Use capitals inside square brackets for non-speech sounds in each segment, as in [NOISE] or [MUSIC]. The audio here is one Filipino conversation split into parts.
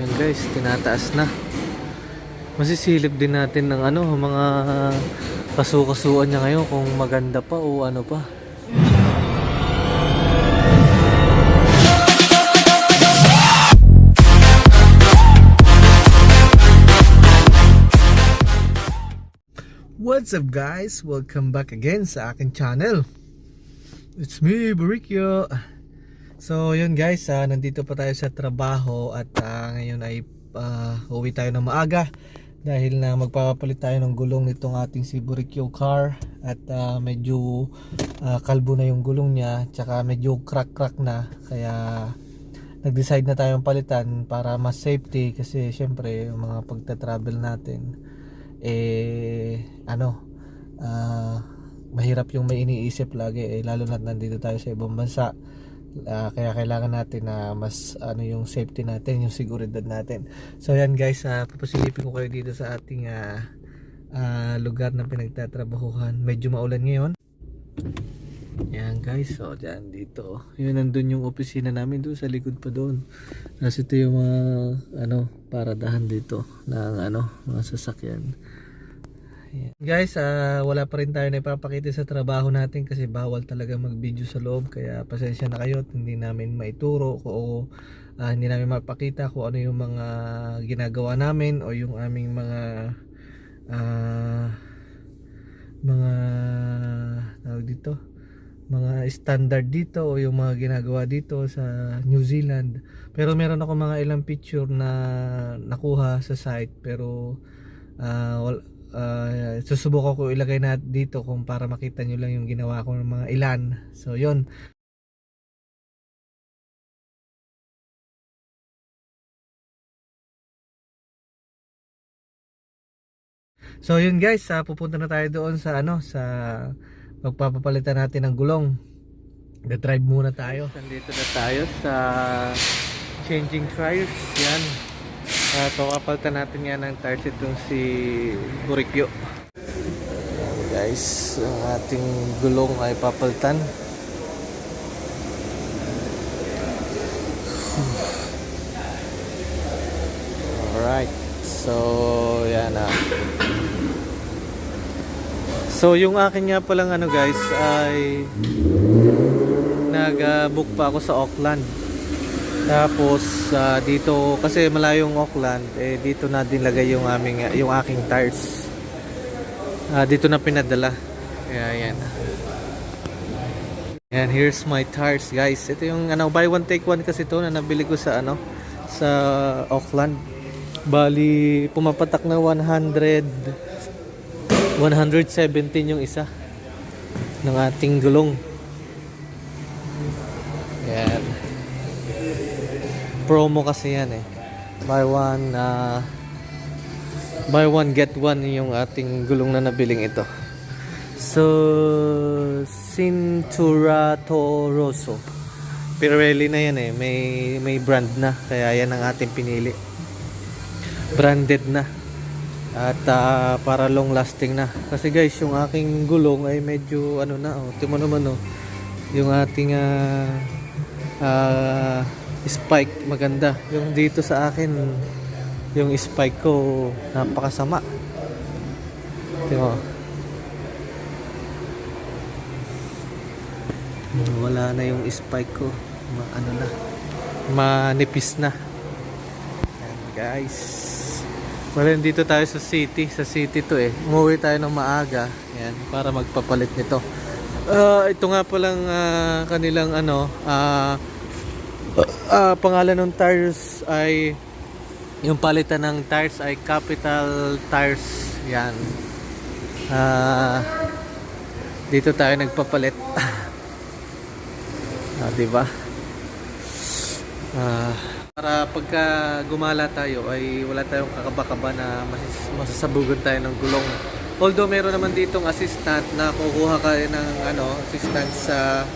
Yan guys, tinataas na. Masisilip din natin ng ano, mga kasukasuan niya ngayon kung maganda pa o ano pa. What's up guys? Welcome back again sa akin channel. It's me, Barikyo. So yun guys, ah, nandito pa tayo sa trabaho at ah, ngayon ay ah, uwi tayo ng maaga dahil na magpapapalit tayo ng gulong nitong ating si Burikyo car at ah, medyo ah, kalbo na yung gulong niya tsaka medyo crack crack na. Kaya nag-decide na tayong palitan para mas safety kasi syempre yung mga pagta-travel natin eh ano ah, mahirap yung may iniisip lagi eh, lalo na nandito tayo sa ibang bansa Ah, kaya kailangan natin na mas ano yung safety natin yung seguridad natin. So yan guys uh, papasilipin ko kayo dito sa ating ah, ah, lugar na pinagtatrabahuhan. Medyo maulan ngayon. Yan guys so dyan dito. Yun nandun yung opisina namin doon sa likod pa doon. Tapos ito yung mga ano paradahan dito ng ano mga sasakyan Ayan. Guys, ah, wala pa rin tayo na ipapakita sa trabaho natin kasi bawal talaga mag-video sa loob kaya pasensya na kayo at hindi namin maituro o ah, hindi namin mapakita kung ano yung mga ginagawa namin o yung aming mga ah, mga tawag dito mga standard dito o yung mga ginagawa dito sa New Zealand pero meron ako mga ilang picture na nakuha sa site pero ah, ah, susubukan ko ilagay na dito kung para makita nyo lang yung ginawa ko ng mga ilan so yon So yun guys, ah, pupunta na tayo doon sa ano sa pagpapapalitan natin ng gulong. The-drive muna tayo. Nandito na tayo sa changing tires. Yan. Uh, papalitan natin yan ng tires itong si Burikyo. Guys, ang ating gulong ay papalitan. Alright. So, yan ah. So yung akin nga palang ano guys ay nag-book pa ako sa Auckland. Tapos ah, dito kasi malayong Auckland eh dito na din lagay yung aming yung aking tires. Ah, dito na pinadala. Kaya yan. Yan, here's my tires guys. Ito yung ano buy one take one kasi to na nabili ko sa ano sa Auckland. Bali pumapatak na 100 117 yung isa ng ating gulong. Promo kasi yan eh. Buy one, ah, buy one get one yung ating gulong na nabiling ito. So, Cinturato Rosso. Pirelli na yan eh. May, may brand na. Kaya yan ang ating pinili. Branded na at ah, para long lasting na kasi guys yung aking gulong ay medyo ano na oh, timo naman oh yung ating ah, ah, spike maganda yung dito sa akin yung spike ko napakasama timo wala na yung spike ko Ma, ano na manipis na Yan, guys Well, dito tayo sa city. Sa city to eh. Umuwi tayo ng maaga. Yan, para magpapalit nito. Ah, ito nga palang ah, kanilang ano, ah, ah, pangalan ng tires ay yung palitan ng tires ay Capital Tires. Yan. Ah, dito tayo nagpapalit. [LAUGHS] ah, 'di ba? Ah, para pagka gumala tayo ay wala tayong kakaba-kaba na mas- masasabugan tayo ng gulong. Although meron naman ditong assistant na kukuha ka ng ano, assistant sa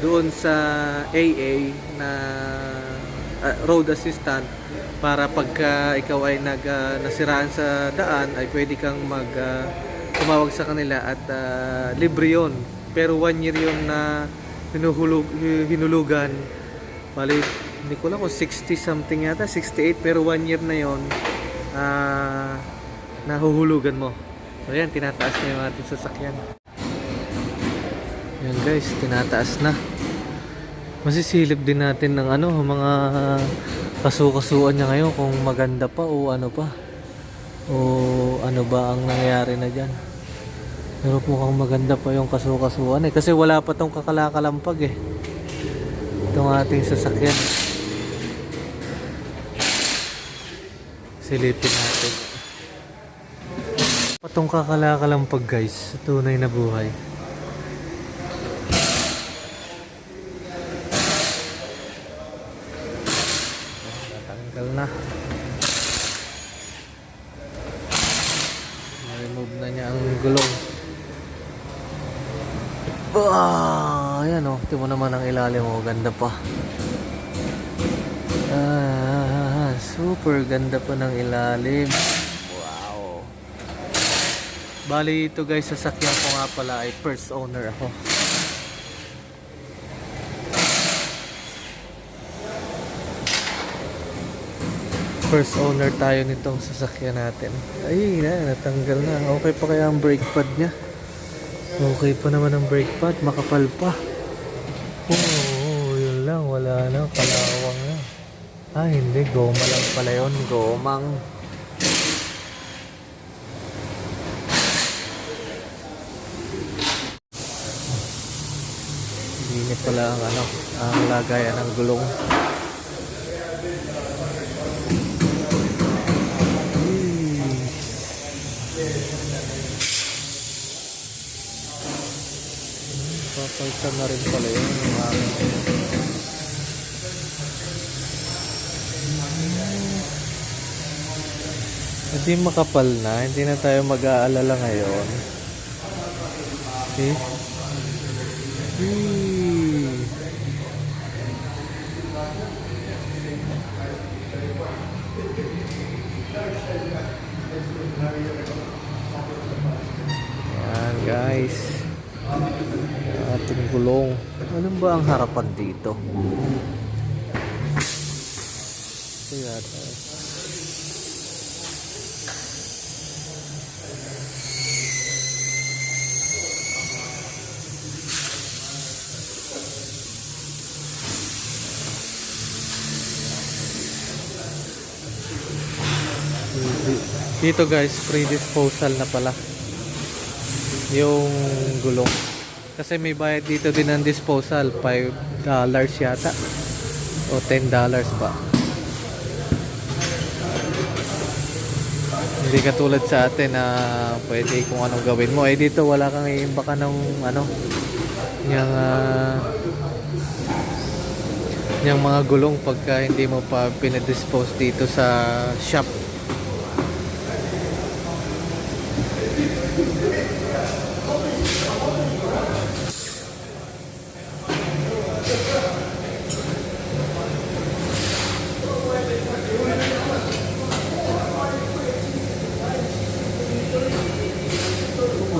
doon sa AA na ah, road assistant para pagka ikaw ay nag ah, nasiraan sa daan ay pwede kang mag ah, tumawag sa kanila at ah, libre yon pero one year yung na hinuhulog, hinulugan bali hindi ko lang kung 60 something yata, 68 pero 1 year na yon ah nahuhulugan mo. So yan, tinataas na yung ating sasakyan. Yan guys, tinataas na. Masisilip din natin ng ano, mga kasukasuan niya ngayon kung maganda pa o ano pa. O ano ba ang nangyayari na dyan. Pero mukhang maganda pa yung kasukasuan eh. Kasi wala pa tong kakalakalampag eh. Itong ating sasakyan. Silipin natin. Patong kakalakalampag guys. Tunay na buhay. Natanggal na. remove na niya ang gulong. Ah, ayan oh. Tingnan mo naman ang ilalim mo. Ganda pa. Ah, super ganda pa ng ilalim. Wow. Bali ito guys, sasakyan ko nga pala ay first owner ako. First owner tayo nitong sasakyan natin. Ay, na, natanggal na. Okay pa kaya ang brake pad niya? Okay pa naman ang brake pad, makapal pa. Oo, yun lang, wala na, kalawang na. Ah, hindi, goma lang pala yun, gomang. Hindi pala ang ano, ang lagayan ng gulong. Papalitan na rin pala yun yung aking Hindi makapal na, hindi na tayo mag-aalala ngayon. Okay? Whee! Yan guys. Ating gulong. Ano ba ang harapan dito? Ito. Dito guys, free disposal na pala. Yung gulong. Kasi may bayad dito din ng disposal, 5 dollars yata. O 10 dollars ba. Hindi katulad sa atin na pwede kung anong gawin mo. Eh dito wala kang iimbaka ng ano, yung ah, yung mga gulong pagka hindi mo pa pinadispose dito sa shop.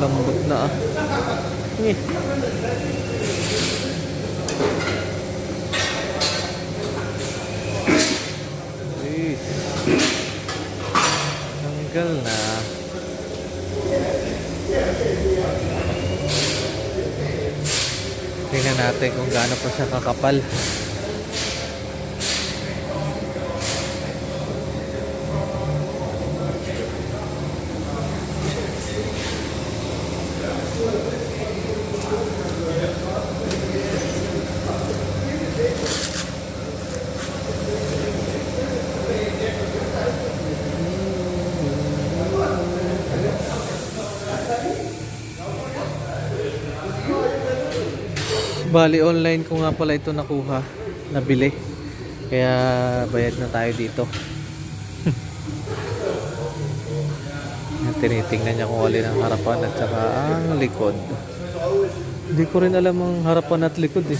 Lambot na ah. Eh. Please. Tanggal na. Tingnan natin kung gaano pa siya kakapal. Bali, online ko nga pala ito nakuha. Nabili. Kaya bayad na tayo dito. [LAUGHS] Tinitingnan niya kung alin ang harapan at saka ang likod. Hindi ko rin alam ang harapan at likod eh.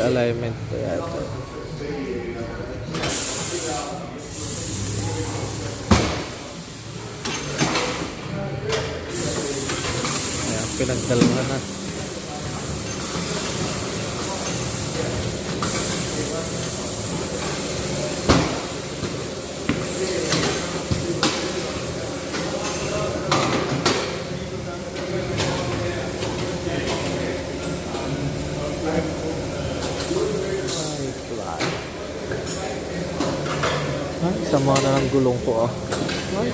Alignment pa yata. Ayan, pinagdalahan na. Ay, fly. Ay, sama na ng gulong ko ah. Ay.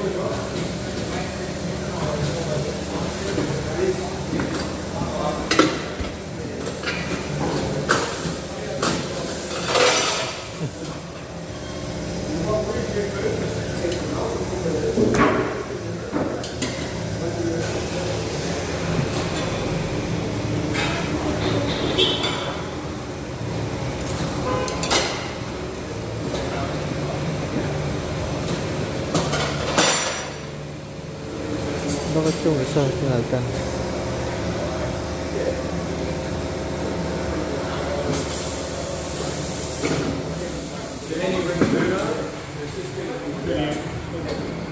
Yeah.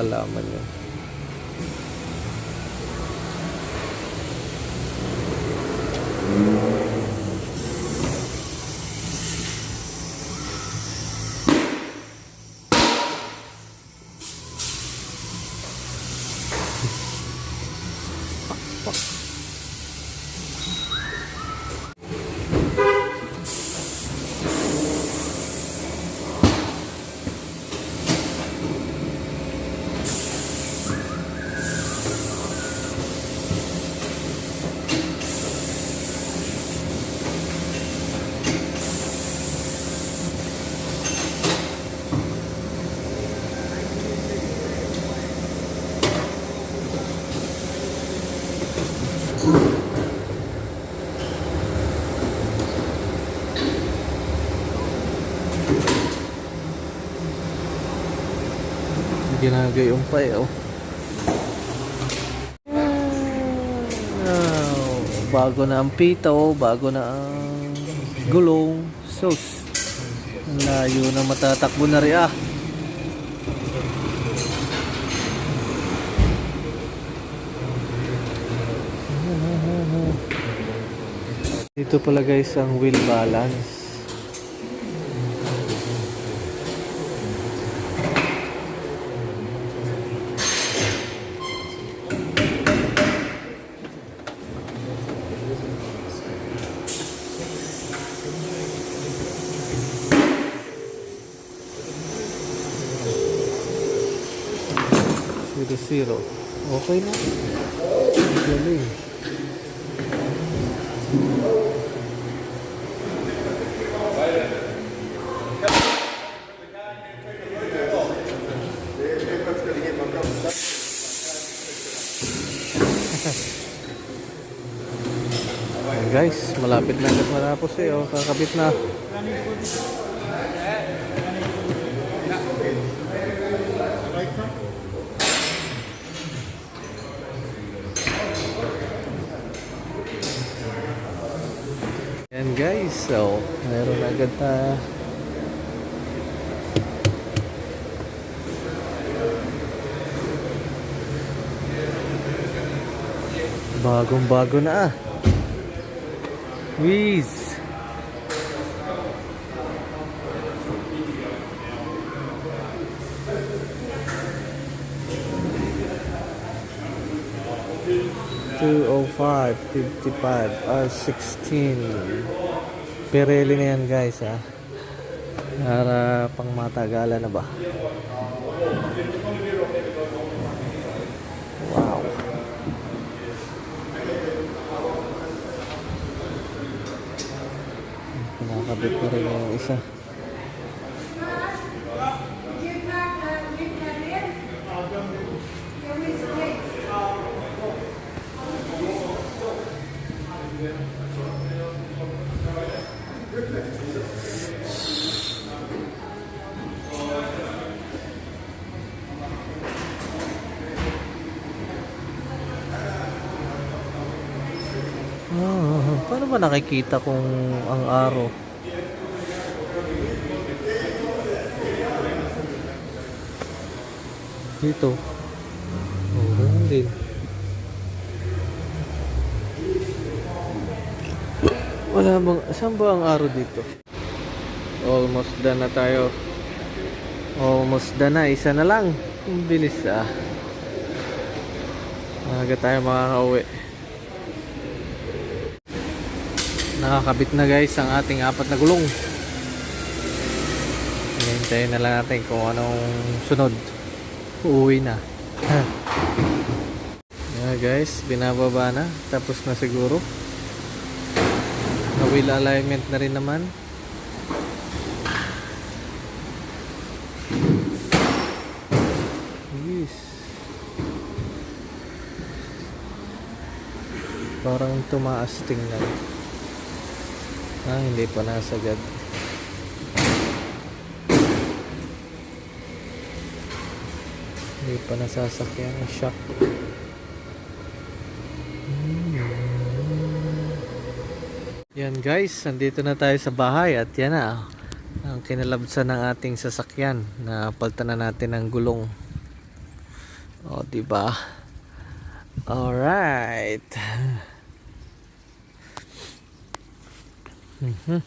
Paano nalalaman yun? Ginagayong pa oh. Oh, bago na ang pito, bago na ang gulong, sus. Layo na matatakbo na rin ah. Dito pala guys ang wheel balance. Zero zero. Okay na. Galing. [LAUGHS] Guys, malapit na agad matapos eh. Oh, kakabit na. Yan guys, so meron agad na bagong bago na ah. Whiz! Two oh five, fifty-five, ah, sixteen. Pirelli na yan guys ha. Para pang matagalan na ba? Wow. Pinakabit na rin yung isa. Ba nakikita kung ang araw? Dito. Oh, ganun din. Wala bang, saan ba ang araw dito? Almost done na tayo. Almost done na, isa na lang. Ang bilis ah. Maaga tayo makakauwi. Nakakabit na guys ang ating apat na gulong. Hintayin na lang natin kung anong sunod. Uuwi na. [LAUGHS] yeah guys, binababa na. Tapos na siguro. Na wheel alignment na rin naman. Yes. Parang tumaas tingnan. Ah, hindi pa nasagad. Hindi pa nasasakyan ang shock. Yan guys, nandito na tayo sa bahay at yan na ang kinalabsan ng ating sasakyan na paltan na natin ang gulong. O, di ba? Alright. [LAUGHS] Mhm.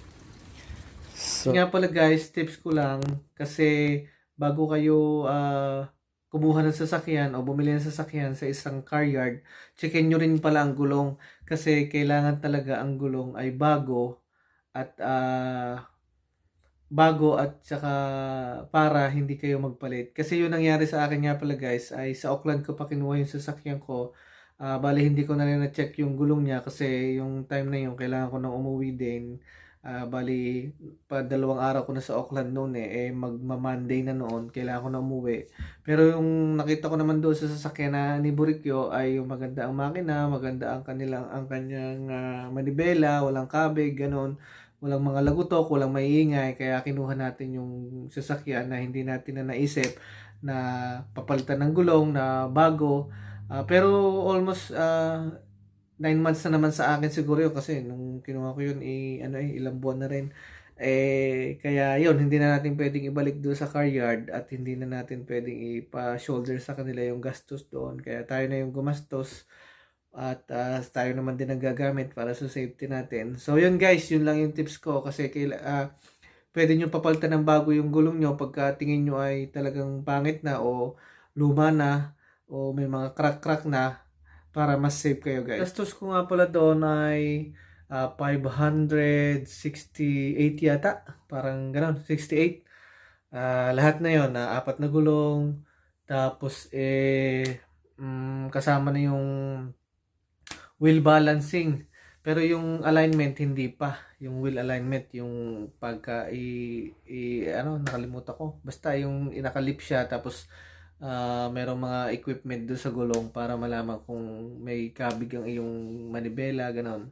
So, nga pala guys, tips ko lang kasi bago kayo ah, kumuha ng sasakyan o bumili ng sasakyan sa isang car yard, checkin nyo rin pala ang gulong kasi kailangan talaga ang gulong ay bago at ah, bago at saka para hindi kayo magpalit. Kasi yung nangyari sa akin nga pala guys ay sa Auckland ko pa kinuha yung sasakyan ko. Ah, bali hindi ko na rin na-check yung gulong niya kasi yung time na yun kailangan ko nang umuwi din. Ah, bali pa dalawang araw ko na sa Auckland noon eh, eh magma-Monday na noon, kailangan ko na umuwi. Pero yung nakita ko naman doon sa sasakyan na ni Burikyo ay yung maganda ang makina, maganda ang kanilang ang kanyang ah, manibela, walang kabig, ganon. Walang mga lagutok, walang maiingay, kaya kinuha natin yung sasakyan na hindi natin na naisip na papalitan ng gulong na bago. Ah, pero almost ah, nine months na naman sa akin siguro yun kasi nung kinuha ko yun eh, ano eh, ilang buwan na rin. Eh, kaya yun, hindi na natin pwedeng ibalik doon sa car yard at hindi na natin pwedeng ipa-shoulder sa kanila yung gastos doon. Kaya tayo na yung gumastos at ah, tayo naman din ang gagamit para sa safety natin. So yun guys, yun lang yung tips ko kasi kaila, ah, pwede nyo papalitan ng bago yung gulong nyo pagka tingin nyo ay talagang pangit na o luma na o may mga crack-crack na para mas safe kayo guys. Gastos ko nga pala doon ay ah, 568 yata. Parang ganun, 68. Ah, lahat na yon na apat na gulong. Tapos eh mm, kasama na yung wheel balancing. Pero yung alignment hindi pa. Yung wheel alignment, yung pagka i, i ano nakalimutan ko. Basta yung inakalip siya tapos ah merong mga equipment doon sa gulong para malaman kung may kabig ang iyong manibela, ganon.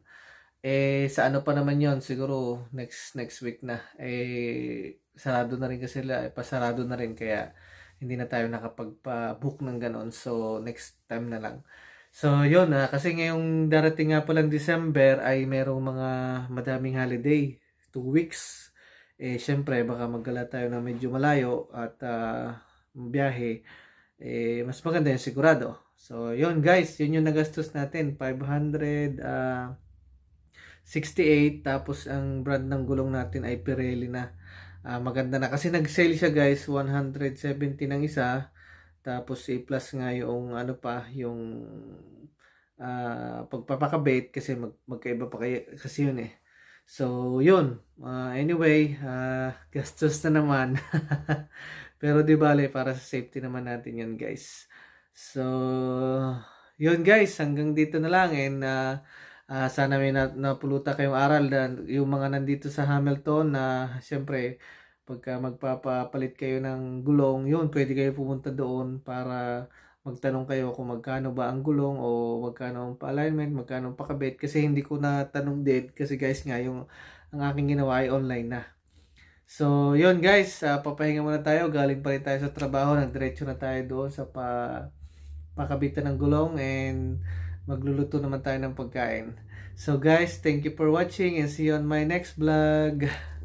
Eh, sa ano pa naman yon siguro next next week na. Eh, sarado na rin kasi sila, eh, pasarado na rin kaya hindi na tayo nakapagpa-book ng ganon. So, next time na lang. So, yun na. kasi ngayong darating nga palang December ay merong mga madaming holiday. Two weeks. Eh, syempre, baka maggala tayo na medyo malayo at ah, biyahe, eh, mas maganda yung sigurado. So, yun guys, yun yung nagastos natin. 500, ah, 68, tapos ang brand ng gulong natin ay Pirelli na. Ah, maganda na. Kasi nag-sale siya guys, 170 ng isa. Tapos i-plus nga yung ano pa, yung ah, pagpapakabit kasi mag magkaiba pa kaya, kasi yun eh. So, yun. Ah, anyway, ah, [LAUGHS] gastos na naman. [LAUGHS] Pero di bale, para sa safety naman natin yun guys. So, yun guys, hanggang dito na lang and ah, Ah, sana may na, napuluta kayong aral dan yung mga nandito sa Hamilton na siyempre pagka magpapapalit kayo ng gulong, yun pwede kayo pumunta doon para magtanong kayo kung magkano ba ang gulong o magkano ang pa-alignment, magkano ang pakabit kasi hindi ko na tanong din kasi guys nga yung ang aking ginawa ay online na. So, yun guys, ah, papahinga muna tayo. Galing pa rin tayo sa trabaho. Nagdiretso na tayo doon sa pa pakabitan ng gulong and magluluto naman tayo ng pagkain. So guys, thank you for watching and see you on my next vlog. [LAUGHS]